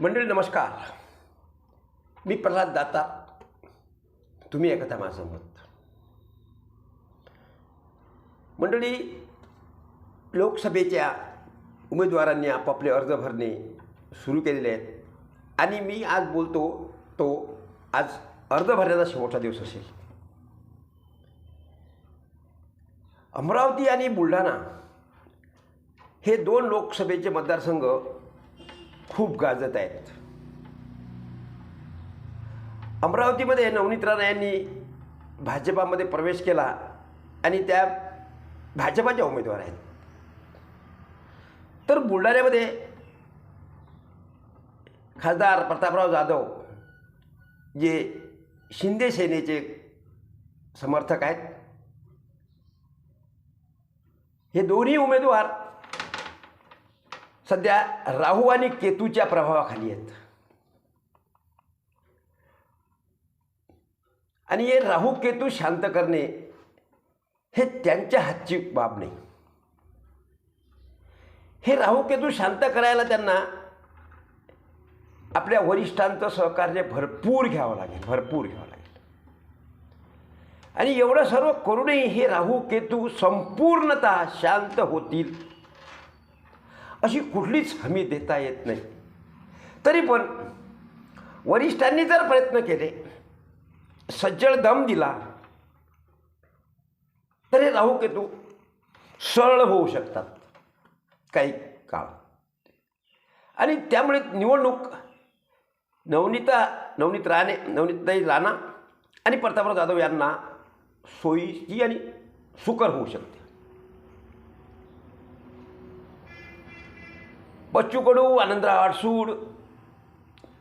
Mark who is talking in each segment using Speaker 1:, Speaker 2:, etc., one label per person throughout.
Speaker 1: मंडळी नमस्कार. मी प्रल्हाद दाता. तुम्ही ऐकता माझं मत. मंडळी लोकसभेच्या उमेदवारांनी आपापले अर्ज भरणे सुरू केलेले आहेत. आणि मी आज बोलतो तो आज अर्ज भरण्याचा शेवटचा दिवस असेल. अमरावती आणि बुलढाणा हे दोन लोकसभेचे मतदारसंघ खूप गाजत आहेत. अमरावतीमध्ये नवनीत राणा यांनी भाजपामध्ये प्रवेश केला आणि त्या भाजपाच्या उमेदवार आहेत. तर बुलढाण्यामध्ये खासदार प्रतापराव जाधव जे शिंदे सेनेचे समर्थक आहेत. हे दोन्ही उमेदवार सध्या राहू आणि केतूच्या प्रभावाखाली आहेत. आणि हे राहू केतू शांत करणे हे त्यांच्या हातची बाब नाही. हे राहू केतू शांत करायला त्यांना आपल्या वरिष्ठांचं सहकार्य भरपूर घ्यावं लागेल भरपूर घ्यावं लागेल. आणि एवढं सर्व करूनही हे राहू केतू संपूर्णतः शांत होतील. अशी कुठलीच हमी देता येत नाही. तरी पण वरिष्ठांनी जर प्रयत्न केले सज्जड दम दिला तर हे राहू केतू सरळ होऊ शकतात काही काळ. आणि त्यामुळे निवडणूक नवनीता नवनीत राणे नवनीताई राणा आणि प्रतापराव जाधव यांना सोयीची आणि सुकर होऊ शकते. बच्चू कडू आनंदराव आडसूड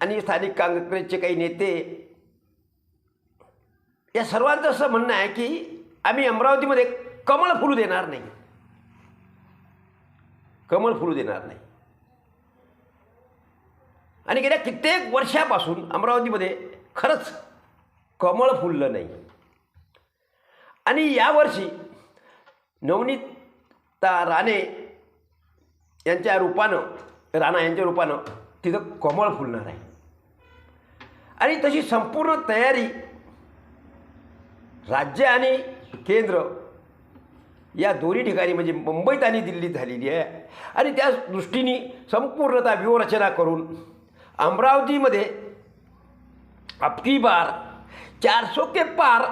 Speaker 1: आणि स्थानिक काँग्रेसचे काही नेते. या सर्वांचं असं म्हणणं आहे की आम्ही अमरावतीमध्ये कमळ फुलू देणार नाही. कमळ फुलू देणार नाही. आणि गेल्या कित्येक वर्षापासून अमरावतीमध्ये खरंच कमळ फुललं नाही. आणि यावर्षी नवनीता राणे यांच्या रूपानं राणा यांच्या रूपानं तिथं कमळ फुलणार आहे. आणि तशी संपूर्ण तयारी राज्य आणि केंद्र या दोन्ही ठिकाणी म्हणजे मुंबईत आणि दिल्लीत झालेली आहे. आणि त्या दृष्टीने संपूर्णतः व्यूहरचना करून अमरावतीमध्ये अबकी बार चारसो के पार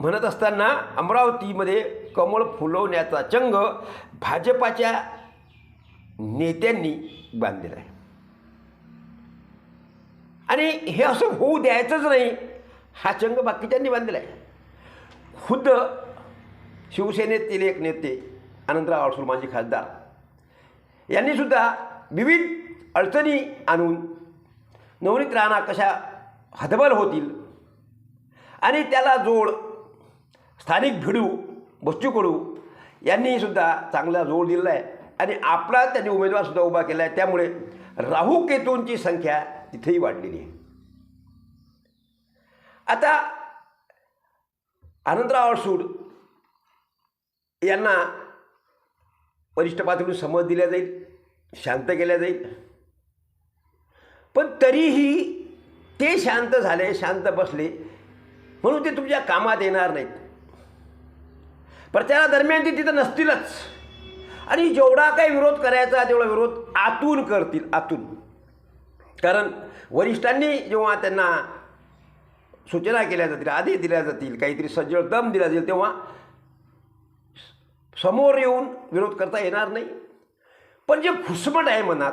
Speaker 1: म्हणत असताना अमरावतीमध्ये कमळ फुलवण्याचा चंग भाजपाच्या नेत्यांनी बांधलेलं आहे. आणि हे असं होऊ द्यायचंच नाही हा चंग बाकीच्यांनी बांधलेला आहे. खुद्द शिवसेनेतील एक नेते आनंदराव अडसूळ माजी खासदार यांनीसुद्धा विविध अडचणी आणून नवनीत राणा कशा हतबल होतील आणि त्याला जोड स्थानिक भिडू बच्चू कडू यांनीसुद्धा चांगला जोड दिलेला आहे. आणि आपला त्यांनी उमेदवारसुद्धा उभा केला आहे त्यामुळे राहू केतूंची संख्या तिथेही वाढलेली आहे. आता आनंदराव अडसूड यांना वरिष्ठ पातळीवर समज दिल्या जाईल शांत केल्या जाईल. पण तरीही ते शांत झाले शांत बसले म्हणून ते तुमच्या कामात येणार नाहीत. प्रचारादरम्यान ते तिथं नसतीलच. आणि जेवढा काही विरोध करायचा तेवढा विरोध आतून करतील आतून. कारण वरिष्ठांनी जेव्हा त्यांना सूचना केल्या जातील आदेश दिल्या जातील काहीतरी सज्जड दम दिला जाईल तेव्हा समोर येऊन विरोध करता येणार नाही. पण जे घुसमट आहे मनात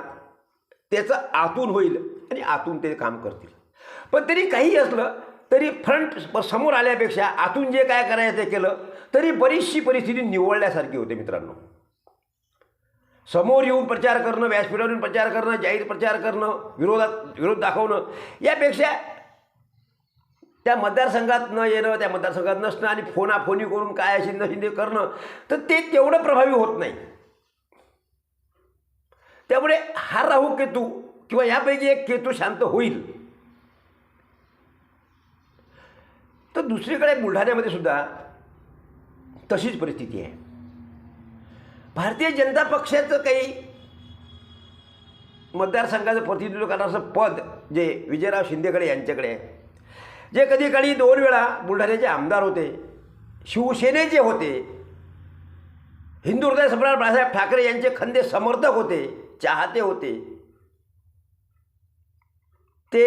Speaker 1: त्याचं आतून होईल आणि आतून ते काम करतील. पण तरी काही असलं तरी फ्रंट समोर आल्यापेक्षा आतून जे काय करायचं ते केलं तरी बरीचशी परिस्थिती निवडल्यासारखी होते मित्रांनो. समोर येऊन प्रचार करणं व्यासपीठावर येऊन प्रचार करणं जाहीर प्रचार करणं विरोधात विरोध दाखवणं यापेक्षा त्या मतदारसंघात न येणं त्या मतदारसंघात नसणं आणि फोनाफोनी करून काय शिंदे शिंदे करणं तर ते तेवढं प्रभावी होत नाही. त्यामुळे हा राहू केतू किंवा यापैकी एक केतू शांत होईल. तर दुसरीकडे बुलढाण्यामध्ये सुद्धा तशीच परिस्थिती आहे. भारतीय जनता पक्षाचं काही मतदारसंघाचं प्रतिनिधित्व करणारं पद जे विजयराव शिंदेकडे यांच्याकडे आहे जे कधी काळी दोन वेळा बुलढाण्याचे आमदार होते शिवसेनेचे होते हिंदू हृदय सम्राट बाळासाहेब ठाकरे यांचे खंदे समर्थक होते चाहते होते ते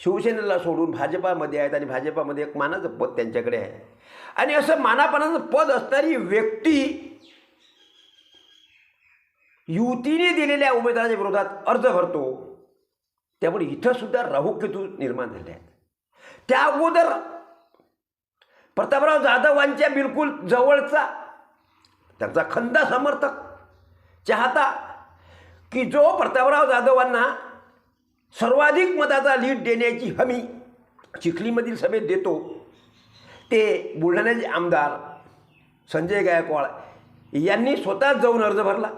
Speaker 1: शिवसेनेला सोडून भाजपामध्ये आहेत आणि भाजपामध्ये एक मानाचं पद त्यांच्याकडे आहे. आणि असं मानापणाचं पद असणारी व्यक्ती युतीने दिलेल्या उमेदवाराच्या विरोधात अर्ज भरतो. त्यामुळे इथं सुद्धा राहुकेतू निर्माण झाले आहेत. त्या अगोदर प्रतापराव जाधवांच्या बिलकुल जवळचा त्यांचा खंदा समर्थक चाहता की जो प्रतापराव जाधवांना सर्वाधिक मताचा लीड देण्याची हमी चिखलीमधील सभेत देतो ते बुलढाण्याचे आमदार संजय गायकवाड यांनी स्वतःच जाऊन अर्ज भरला.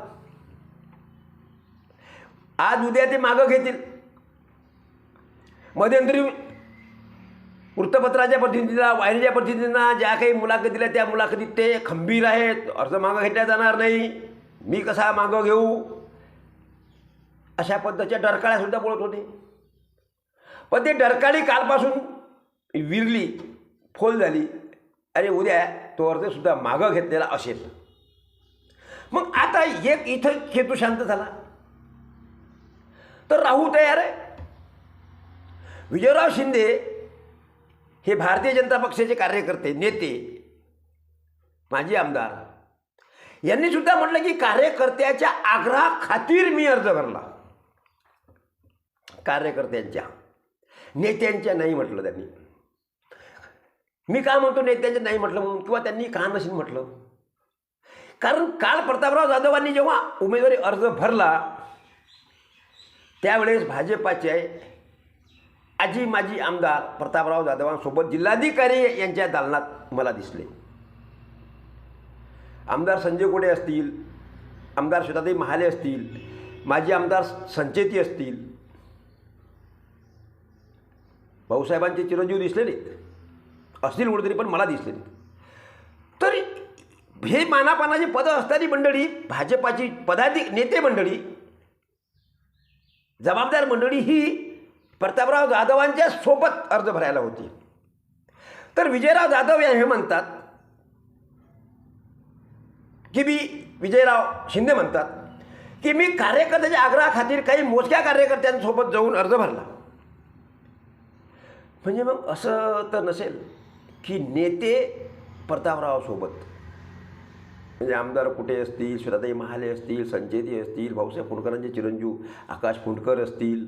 Speaker 1: आज उद्या ते मागं घेतील. मध्यंतरी वृत्तपत्राच्या प्रतिनिधींना वाहिनीच्या प्रतिनिधींना ज्या काही मुलाखती दिल्या त्या मुलाखतीत ते खंबीर आहेत. अर्ज मागं घेतल्या जाणार नाही. मी कसा मागं घेऊ? अशा पद्धतीच्या डरकाळ्यासुद्धा बोलत होते. पण ते डरकाळी कालपासून विरली फोल झाली. आणि उद्या तो अर्जसुद्धा मागं घेतलेला असेल. मग आता एक इथं खेतू शांत झाला. तर राहू तयार आहे. विजयराव शिंदे हे भारतीय जनता पक्षाचे कार्यकर्ते नेते माजी आमदार. यांनी सुद्धा म्हटलं की कार्यकर्त्याच्या आग्रहाखातीर मी अर्ज भरला. कार्यकर्त्यांच्या. नेत्यांच्या नाही म्हटलं त्यांनी. मी काय म्हणतो नेत्यांच्या नाही म्हटलं म्हणून? किंवा त्यांनी का नसेल म्हटलं? कारण काल प्रतापराव जाधवांनी जेव्हा उमेदवारी अर्ज भरला त्यावेळेस भाजपाचे आजी माजी आमदार प्रतापराव जाधवांसोबत जिल्हाधिकारी यांच्या दालनात मला दिसले. आमदार संजय कोडे असतील आमदार श्वेताताई महाले असतील माजी आमदार संचेती असतील भाऊसाहेबांचे चिरंजीव दिसले नाहीत. असतील कुठेतरी पण मला दिसले नाहीत. तर हे मानापानाची पदं असणारी मंडळी भाजपाची पदाधिक नेते मंडळी जबाबदार मंडळी ही प्रतापराव जाधवांच्या सोबत अर्ज भरायला होती. तर विजयराव जाधव या हे म्हणतात की मी विजयराव शिंदे म्हणतात की मी कार्यकर्त्याच्या आग्रहाखातीर काही मोजक्या कार्यकर्त्यांसोबत जाऊन अर्ज भरला. म्हणजे मग असं तर नसेल की नेते प्रतापरावसोबत म्हणजे आमदार कुठे असतील श्वेताताई महाले असतील संजयती असतील भाऊसाहेब फुंडकरांचे चिरंजीव आकाश फुंडकर असतील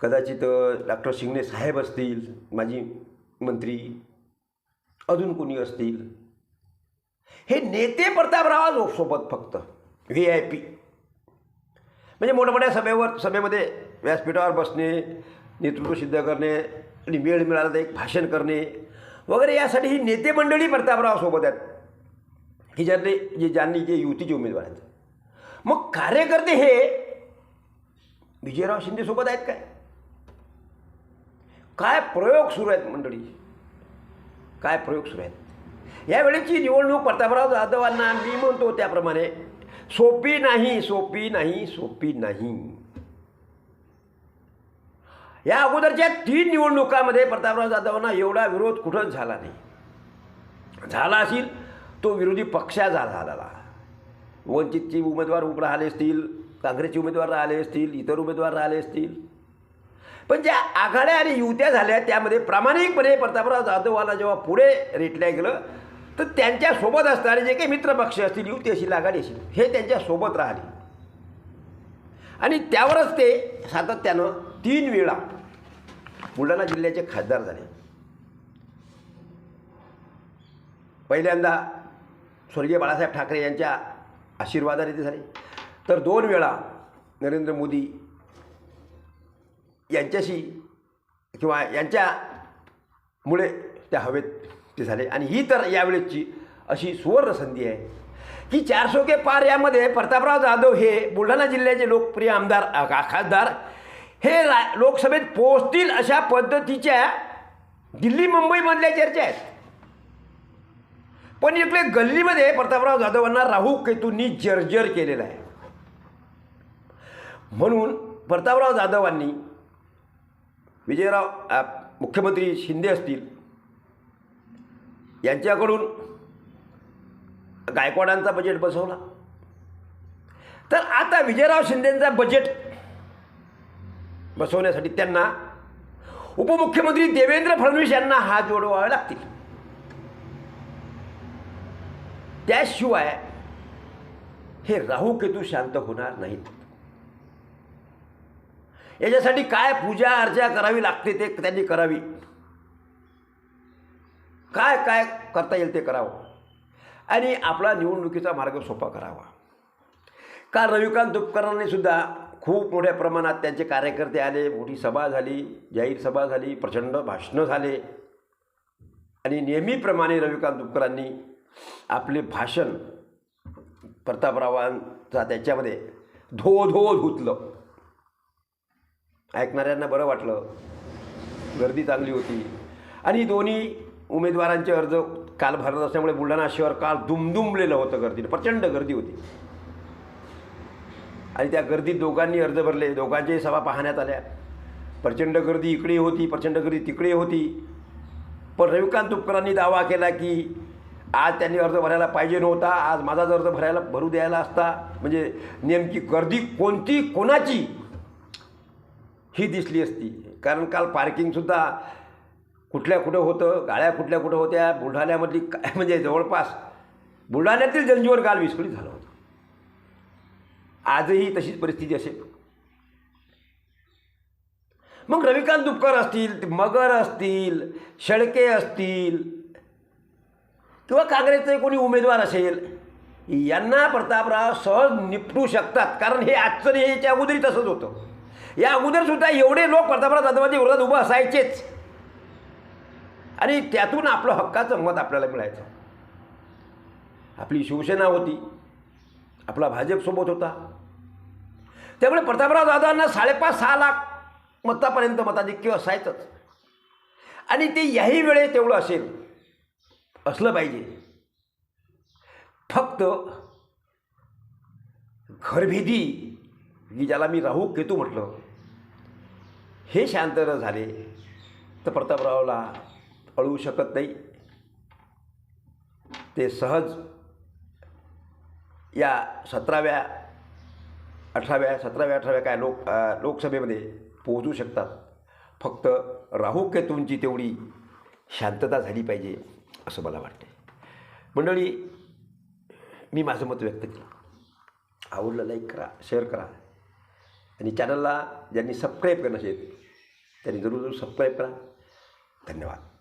Speaker 1: कदाचित डॉक्टर शिंगणे साहेब असतील माजी मंत्री अजून कोणी असतील? हे नेते प्रतापराव सोबत फक्त व्ही आय पी म्हणजे मोठमोठ्या सभेवर सभेमध्ये व्यासपीठावर बसणे नेतृत्व सिद्ध करणे आणि वेळ मिळाला तर एक भाषण करणे वगैरे यासाठी ही नेते मंडळी प्रतापरावसोबत आहेत. की ज्यांनी जे ज्यांनी जे युतीचे उमेदवार आहेत. मग कार्यकर्ते हे विजयराव शिंदेसोबत आहेत काय? काय प्रयोग सुरू आहेत मंडळी? काय प्रयोग सुरू आहेत? यावेळेची निवडणूक प्रतापराव जाधवांना मी म्हणतो त्याप्रमाणे सोपी नाही सोपी नाही सोपी नाही. या अगोदरच्या तीन निवडणुकामध्ये प्रतापराव जाधवांना एवढा विरोध कुठंच झाला नाही. झाला असेल तो विरोधी पक्षाचा झालेला वंचितचे उमेदवार उप राहिले असतील काँग्रेसचे उमेदवार राहिले असतील इतर उमेदवार राहिले असतील. पण ज्या आघाड्या आणि युत्या झाल्या त्यामध्ये प्रामाणिकपणे प्रतापराव जाधवाला जेव्हा पुढे रेटल्या गेलं तर त्यांच्यासोबत असणारे जे काही मित्रपक्ष असतील युती असेल आघाडी असेल हे त्यांच्यासोबत राहिले. आणि त्यावरच ते सातत्यानं तीन वेळा बुलढाणा जिल्ह्याचे खासदार झाले. पहिल्यांदा स्वर्गीय बाळासाहेब ठाकरे यांच्या आशीर्वादाने ते झाले. तर दोन वेळा नरेंद्र मोदी यांच्याशी किंवा यांच्यामुळे त्या हवेत ते झाले. आणि ही तर यावेळेसची अशी सुवर्ण संधी आहे की चारसो के पार यामध्ये प्रतापराव जाधव हे बुलढाणा जिल्ह्याचे लोकप्रिय आमदार खासदार हे रा लोकसभेत पोहोचतील अशा पद्धतीच्या दिल्ली मुंबईमधल्या चर्चा आहेत पण इकडे गल्लीमध्ये प्रतापराव जाधवांना राहू केतूंनी जर्जर केलेला आहे. म्हणून प्रतापराव जाधवांनी विजयराव मुख्यमंत्री शिंदे असतील यांच्याकडून गायकवाडांचा बजेट बसवला. तर आता विजयराव शिंदेंचा बजेट बसवण्यासाठी त्यांना उपमुख्यमंत्री देवेंद्र फडणवीस यांना हात जोडवावे लागतील. त्याशिवाय हे राहू केतू शांत होणार नाहीत. याच्यासाठी काय पूजा अर्चा करावी लागते ते त्यांनी करावी. काय काय करता येईल ते करावं. आणि आपला निवडणुकीचा मार्ग सोपा करावा. काल रविकांत तुपकरांनी सुद्धा खूप मोठ्या प्रमाणात त्यांचे कार्यकर्ते आले मोठी सभा झाली जाहीर सभा झाली प्रचंड भाषणं झाले. आणि नेहमीप्रमाणे रविकांत तुपकरांनी आपले भाषण प्रतापरावांचा त्याच्यामध्ये धो धो धुतलं. ऐकणाऱ्यांना बरं वाटलं. गर्दी चांगली होती. आणि दोन्ही उमेदवारांचे अर्ज काल भरत असल्यामुळे बुलढाणा शहर काल दुमदुमलेलं होतं गर्दीनं. प्रचंड गर्दी होती. आणि त्या गर्दीत दोघांनी अर्ज भरले. दोघांच्याही सभा पाहण्यात आल्या. प्रचंड गर्दी इकडे होती प्रचंड गर्दी तिकडे होती. पण रविकांत तुपकरांनी दावा केला की आज त्यांनी अर्ज भरायला पाहिजे नव्हता आज माझाच अर्ज भरायला भरू द्यायला असता म्हणजे नेमकी गर्दी कोणती कोणाची ही दिसली असती. कारण काल पार्किंगसुद्धा कुठल्या कुठं होतं गाड्या कुठल्या कुठं होत्या बुलढाण्यामधली काय म्हणजे जवळपास बुलढाण्यातील जनजीवन काल विस्कळीत झालं होतं. आजही तशीच परिस्थिती असेल. मग रविकांत दुपकर असतील मगर असतील शेळके असतील किंवा काँग्रेसचे कोणी उमेदवार असेल यांना प्रतापराव सहज निपटू शकतात. कारण हे आश्चर्य याच्या अगोदरही तसंच होतं. या अगोदरसुद्धा एवढे लोक प्रतापराव जाधवाच्या विरोधात उभं असायचेच. आणि त्यातून आपलं हक्काचं मत आपल्याला मिळायचं. आपली शिवसेना होती. आपला भाजपसोबत होता. त्यामुळे प्रतापराव जाधवांना साडेपाच सहा लाख मतापर्यंत मताधिक्य असायचंच. आणि ते याही वेळेत तेवढं असेल. असलं पाहिजे. फक्त घरभेदी की ज्याला मी राहू केतू म्हटलं हे शांत न झाले तर प्रतापरावला अळवू शकत नाही. ते सहज या सतराव्या अठराव्या सतराव्या अठराव्या काय लोक लोकसभेमध्ये पोहोचू शकतात. फक्त राहू केतूंची तेवढी शांतता झाली पाहिजे. असं मला वाटते. मंडळी मी माझं मत व्यक्त केलं. आवडलं लाईक करा शेअर करा. आणि चॅनलला ज्यांनी सबस्क्राईब करणं असेल त्यांनी जरूर जरूर सबस्क्राईब करा. धन्यवाद.